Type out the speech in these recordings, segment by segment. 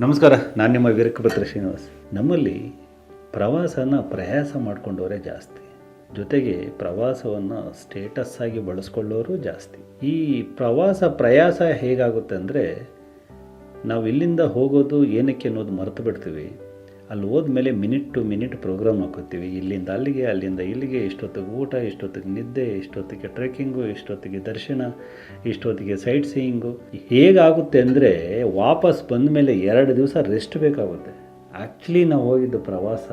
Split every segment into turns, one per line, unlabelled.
ನಮಸ್ಕಾರ, ನಾನು ನಿಮ್ಮ ವೀರಕಭದ್ರ ಶ್ರೀನಿವಾಸ್. ನಮ್ಮಲ್ಲಿ ಪ್ರವಾಸನ ಪ್ರಯಾಸ ಮಾಡಿಕೊಂಡವರೇ ಜಾಸ್ತಿ. ಜೊತೆಗೆ ಪ್ರವಾಸವನ್ನು ಸ್ಟೇಟಸ್ ಆಗಿ ಬಳಸ್ಕೊಳ್ಳೋರು ಜಾಸ್ತಿ. ಈ ಪ್ರವಾಸ ಪ್ರಯಾಸ ಹೇಗಾಗುತ್ತೆ ಅಂದರೆ, ನಾವು ಇಲ್ಲಿಂದ ಹೋಗೋದು ಏನಕ್ಕೆ ಅನ್ನೋದು ಮರೆತು ಬಿಡ್ತೀವಿ. ಅಲ್ಲಿ ಹೋದ್ಮೇಲೆ ಮಿನಿಟ್ ಟು ಮಿನಿಟ್ ಪ್ರೋಗ್ರಾಮ್ ಹಾಕೋತೀವಿ ಇಲ್ಲಿಂದ ಅಲ್ಲಿಗೆ, ಅಲ್ಲಿಂದ ಇಲ್ಲಿಗೆ, ಇಷ್ಟೊತ್ತಿಗೆ ಊಟ, ಇಷ್ಟೊತ್ತಿಗೆ ನಿದ್ದೆ, ಇಷ್ಟೊತ್ತಿಗೆ ಟ್ರೆಕ್ಕಿಂಗು, ಇಷ್ಟೊತ್ತಿಗೆ ದರ್ಶನ, ಇಷ್ಟೊತ್ತಿಗೆ ಸೈಟ್ ಸೀಯಿಂಗು. ಹೇಗಾಗುತ್ತೆ ಅಂದರೆ ವಾಪಸ್ ಬಂದ ಮೇಲೆ ಎರಡು ದಿವಸ ರೆಸ್ಟ್ ಬೇಕಾಗುತ್ತೆ. ಆ್ಯಕ್ಚುಲಿ ನಾವು ಹೋಗಿದ್ದ ಪ್ರವಾಸ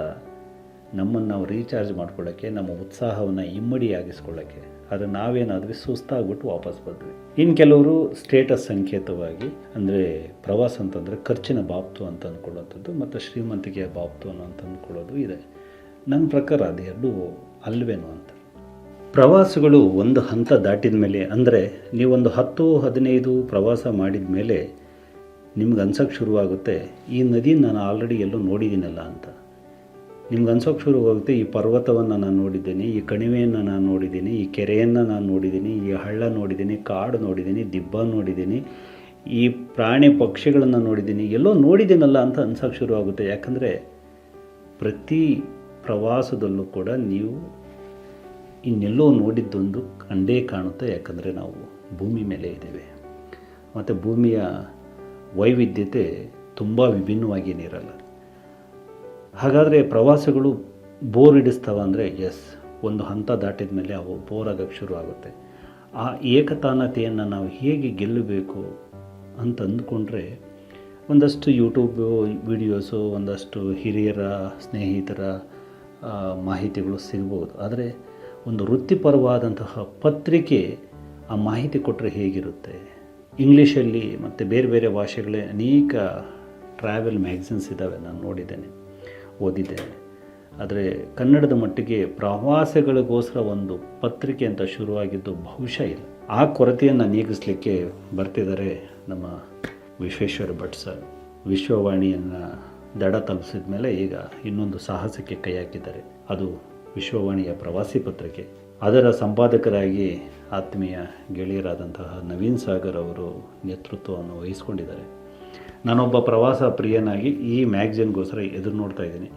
ನಮ್ಮನ್ನು ನಾವು ರೀಚಾರ್ಜ್ ಮಾಡ್ಕೊಳ್ಳೋಕ್ಕೆ, ನಮ್ಮ ಉತ್ಸಾಹವನ್ನು ಇಮ್ಮಡಿಯಾಗಿಸ್ಕೊಳ್ಳೋಕ್ಕೆ. ಅದು ನಾವೇನಾದ್ವಿ ಸುಸ್ತಾಗ್ಬಿಟ್ಟು ವಾಪಸ್ ಬಂದ್ವಿ. ಇನ್ನು ಕೆಲವರು ಸ್ಟೇಟಸ್ ಸಂಕೇತವಾಗಿ, ಅಂದರೆ ಪ್ರವಾಸ ಅಂತಂದರೆ ಖರ್ಚಿನ ಬಾಪ್ತು ಅಂತ ಅಂದ್ಕೊಳ್ಳೋಂಥದ್ದು ಮತ್ತು ಶ್ರೀಮಂತಿಕೆಯ ಬಾಪ್ತು ಅನ್ನೋ ಅಂತ ಅಂದ್ಕೊಳ್ಳೋದು ಇದೆ. ನನ್ನ ಪ್ರಕಾರ ಅದೆರಡು ಅಲ್ವೇನೋ ಅಂತ. ಪ್ರವಾಸಗಳು ಒಂದು ಹಂತ ದಾಟಿದ ಮೇಲೆ, ಅಂದರೆ ನೀವೊಂದು ಹತ್ತು ಹದಿನೈದು ಪ್ರವಾಸ ಮಾಡಿದ ಮೇಲೆ ನಿಮ್ಗೆ ಅನ್ಸೋಕ್ಕೆ ಶುರುವಾಗುತ್ತೆ, ಈ ನದಿ ನಾನು ಆಲ್ರೆಡಿ ಎಲ್ಲೋ ನೋಡಿದ್ದೀನಲ್ಲ ಅಂತ. ನಿಮ್ಗೆ ಅನ್ಸೋಕ್ಕೆ ಶುರುವಾಗುತ್ತೆ ಈ ಪರ್ವತವನ್ನು ನಾನು ನೋಡಿದ್ದೀನಿ, ಈ ಕಣಿವೆಯನ್ನು ನಾನು ನೋಡಿದ್ದೀನಿ, ಈ ಕೆರೆಯನ್ನು ನಾನು ನೋಡಿದ್ದೀನಿ, ಈ ಹಳ್ಳ ನೋಡಿದ್ದೀನಿ, ಕಾಡು ನೋಡಿದ್ದೀನಿ, ದಿಬ್ಬ ನೋಡಿದ್ದೀನಿ, ಈ ಪ್ರಾಣಿ ಪಕ್ಷಿಗಳನ್ನು ನೋಡಿದ್ದೀನಿ, ಎಲ್ಲೋ ನೋಡಿದ್ದೀನಲ್ಲ ಅಂತ ಅನ್ಸೋಕ್ಕೆ ಶುರುವಾಗುತ್ತೆ ಯಾಕಂದರೆ ಪ್ರತಿ ಪ್ರವಾಸದಲ್ಲೂ ಕೂಡ ನೀವು ಇನ್ನೆಲ್ಲೋ ನೋಡಿದ್ದೊಂದು ಕಂಡೇ ಕಾಣುತ್ತೆ, ಯಾಕಂದರೆ ನಾವು ಭೂಮಿ ಮೇಲೆ ಇದ್ದೇವೆ. ಮತ್ತು ಭೂಮಿಯ ವೈವಿಧ್ಯತೆ ತುಂಬ ವಿಭಿನ್ನವಾಗೇನಿರಲ್ಲ ಹಾಗಾದರೆ ಪ್ರವಾಸಗಳು ಬೋರ್ ಹಿಡಿಸ್ತಾವ ಅಂದರೆ ಎಸ್ ಒಂದು ಹಂತ ದಾಟಿದ ಮೇಲೆ ಅವು ಬೋರ್ ಆಗೋಕ್ಕೆ ಶುರು ಆಗುತ್ತೆ. ಆ ಏಕತಾನತೆಯನ್ನು ನಾವು ಹೇಗೆ ಗೆಲ್ಲಬೇಕು ಅಂತ ಅಂದ್ಕೊಂಡ್ರೆ ಒಂದಷ್ಟು ಯೂಟ್ಯೂಬ್ ವಿಡಿಯೋಸು ಒಂದಷ್ಟು ಹಿರಿಯರ, ಸ್ನೇಹಿತರ ಮಾಹಿತಿಗಳು ಸಿಗ್ಬೋದು. ಆದರೆ ಒಂದು ವೃತ್ತಿಪರವಾದಂತಹ ಪತ್ರಿಕೆ ಆ ಮಾಹಿತಿ ಕೊಟ್ಟರೆ ಹೇಗಿರುತ್ತೆ? ಇಂಗ್ಲೀಷಲ್ಲಿ ಮತ್ತು ಬೇರೆ ಬೇರೆ ಭಾಷೆಗಳೇ ಅನೇಕ ಟ್ರಾವೆಲ್ ಮ್ಯಾಗ್ಝಿನ್ಸ್ ಇದ್ದಾವೆ, ನಾನು ನೋಡಿದ್ದೇನೆ. ಓದಿದ್ದೇನೆ ಆದರೆ ಕನ್ನಡದ ಮಟ್ಟಿಗೆ ಪ್ರವಾಸಗಳಿಗೋಸ್ಕರ ಒಂದು ಪತ್ರಿಕೆ ಅಂತ ಶುರುವಾಗಿದ್ದು ಬಹುಶಃ ಇಲ್ಲ. ಆ ಕೊರತೆಯನ್ನು ನೀಗಿಸಲಿಕ್ಕೆ ಬರ್ತಿದ್ದಾರೆ ನಮ್ಮ ವಿಶ್ವೇಶ್ವರ ಭಟ್ ಸರ್. ವಿಶ್ವವಾಣಿಯನ್ನು ದಡ ತಲುಪಿಸಿದ ಮೇಲೆ ಈಗ ಇನ್ನೊಂದು ಸಾಹಸಕ್ಕೆ ಕೈ ಹಾಕಿದ್ದಾರೆ. ಅದು ವಿಶ್ವವಾಣಿಯ ಪ್ರವಾಸಿ ಪತ್ರಿಕೆ. ಅದರ ಸಂಪಾದಕರಾಗಿ ಆತ್ಮೀಯ ಗೆಳೆಯರಾದಂತಹ ನವೀನ್ ಸಾಗರ್ ಅವರು ನೇತೃತ್ವವನ್ನು ವಹಿಸ್ಕೊಂಡಿದ್ದಾರೆ. ನಾನೊಬ್ಬ ಪ್ರವಾಸ ಪ್ರಿಯನಾಗಿ ಈ ಮ್ಯಾಗ್ಝಿನ್ಗೋಸ್ಕರ ಎದುರು ನೋಡ್ತಾ ಇದ್ದೀನಿ.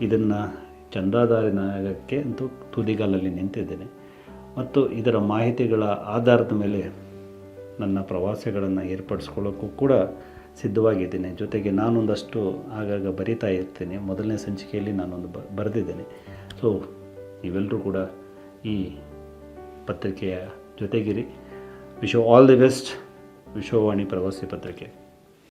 ಇದನ್ನು ಚಂದಾದಾರನಾಗಕ್ಕೆ ಅಂತೂ ತುದಿಗಾಲಲ್ಲಿ ನಿಂತಿದ್ದೇನೆ. ಮತ್ತು ಇದರ ಮಾಹಿತಿಗಳ ಆಧಾರದ ಮೇಲೆ ನನ್ನ ಪ್ರವಾಸಗಳನ್ನು ಏರ್ಪಡಿಸ್ಕೊಳ್ಳೋಕ್ಕೂ ಕೂಡ ಸಿದ್ಧವಾಗಿದ್ದೇನೆ. ಜೊತೆಗೆ ನಾನೊಂದಷ್ಟು ಆಗಾಗ ಬರಿತಾ ಇರ್ತೀನಿ. ಮೊದಲನೇ ಸಂಚಿಕೆಯಲ್ಲಿ ನಾನೊಂದು ಬ, ಬರೆದಿದ್ದೇನೆ. ಸೊ ನೀವೆಲ್ಲರೂ ಕೂಡ ಈ ಪತ್ರಿಕೆಯ ಜೊತೆಗಿರಿ. Wish all the best. Vishwavani ಪ್ರವಾಸಿ ಪತ್ರಿಕೆ.